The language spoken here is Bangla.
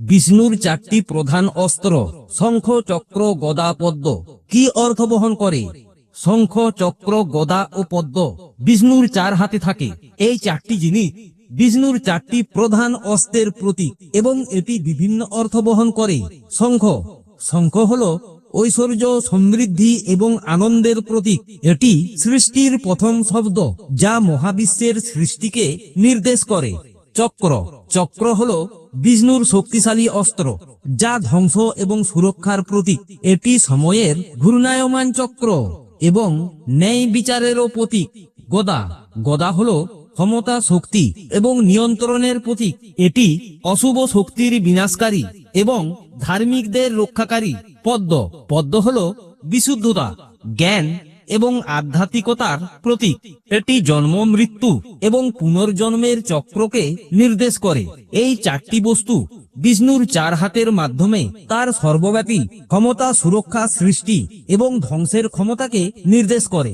বিষ্ণুর চারটি প্রধান অস্ত্র, শঙ্খ, চক্র, গদা, পদ্ম। কি অর্থ বহন করে? শঙ্খ, চক্র, গদা ও পদ্ম বিষ্ণুর চার হাতে থাকে। এই চারটি জিনিস বিষ্ণুর চারটি প্রধান অস্ত্রের প্রতীক এবং এটি বিভিন্ন অর্থ বহন করে। শঙ্খ শঙ্খ হলো ঐশ্বর্য, সমৃদ্ধি এবং আনন্দের প্রতীক। এটি সৃষ্টির প্রথম শব্দ, যা মহাবিশ্বের সৃষ্টিকে নির্দেশ করে। চক্র। চক্র হলো বিষ্ণুর শক্তিশালী অস্ত্র, যা ধ্বংস এবং সুরক্ষার প্রতীক। এটি সময়ের ঘূর্ণায়মান চক্র এবং ন্যায় বিচারেরও প্রতীক। গদা গদা হলো ক্ষমতা, শক্তি এবং নিয়ন্ত্রণের প্রতীক। এটি অশুভ শক্তির বিনাশকারী এবং ধার্মিকদের রক্ষাকারী পদ্ম। পদ্ম হলো বিশুদ্ধতা, জ্ঞান এবং আধ্যাত্মিকতার প্রতীক। এটি জন্ম, মৃত্যু এবং পুনর্জন্মের চক্রকে নির্দেশ করে। এই চারটি বস্তু বিষ্ণুর চার হাতের মাধ্যমে তার সর্বব্যাপী ক্ষমতা সুরক্ষা সৃষ্টি এবং ধ্বংসের ক্ষমতাকে নির্দেশ করে।